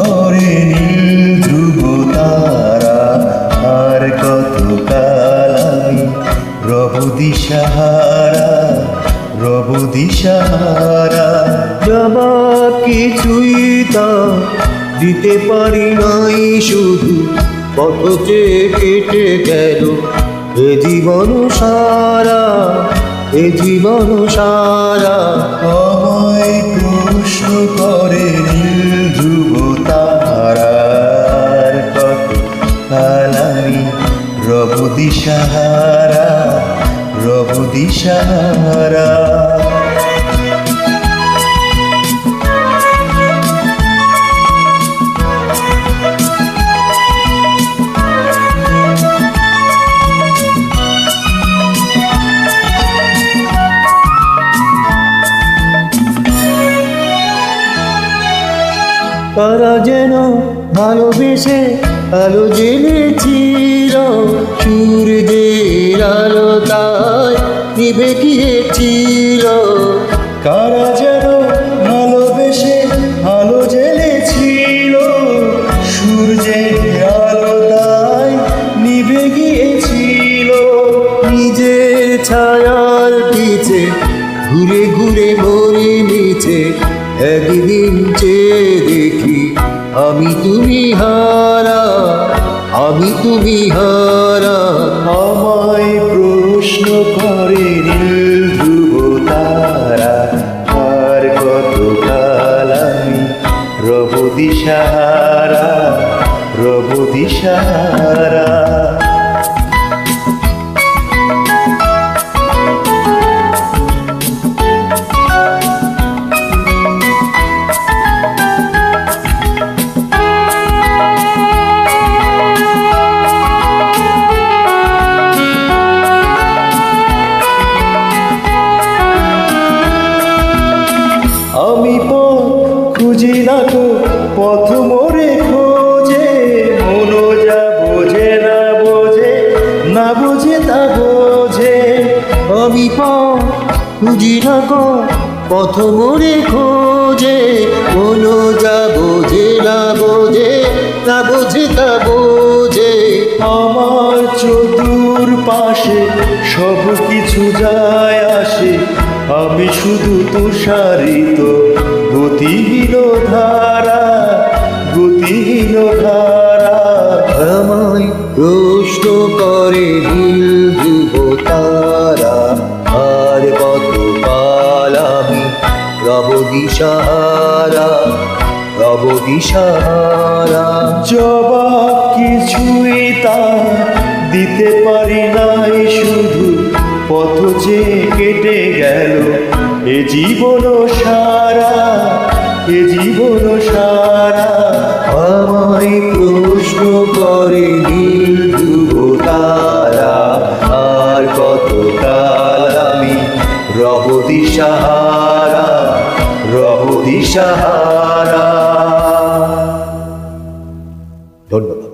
করে নীল ধ্রুব তারা, আর কত কাল আমি রব দিশাহারা রব দিশাহারা জবাব কিছুই তা দিতে পারি নাই শুধু কত যে কেটে গেল জীবন সারা। এ জীবন সারা আমায় প্রশ্ন করে নীল ধ্রুব তারার কত কাল আমি রব দিশাহারা রব দিশাহারা। তারা যেন ভালোবেসে আলো জেনেছিল সূর্যের আলো তাই নিভে গিয়েছিল কারা যেন ভালোবেসে আলো জ্বেলেছিল সূর্যের আলো তাই নিভে গিয়েছিল নিজের ছায়ার পিছে ঘুরে ঘুরে মিছে একদিন চেয়ে দেখি, আমি তুমি হারা, আমি তুমি হারা। আমায় প্রশ্ন করে নীল ধ্রুব তারা আর খুঁজি না তো পথ মোরে খোঁজে মনো যা বোঝে না বোঝে না বোঝে তা বোঝে। আমি পথ না গো, পথ মোরে খোঁজে কোনো যা বোঝে না বোঝে না বোঝে তা বোঝে। আমার চতুর পাশে সব কিছু যায় আসে, আমি শুধু তুষারিত গতিহীন ধারা গতিহীন ধারা। আমায় প্রশ্ন করে নীল ধ্রুব তারা আর কত কাল আমি রব দিশাহারা রব দিশাহারা জবাব কিছুই তা দিতে পারি নাই শুধু পথ যে কেটে গেল, এ জীবন সারা, এ জীবন সারা আমায় প্রশ্ন করে নীল তারা, আর কতকাল আমি রহ দিশাহারা রহ দিশাহারা। ধন্যবাদ।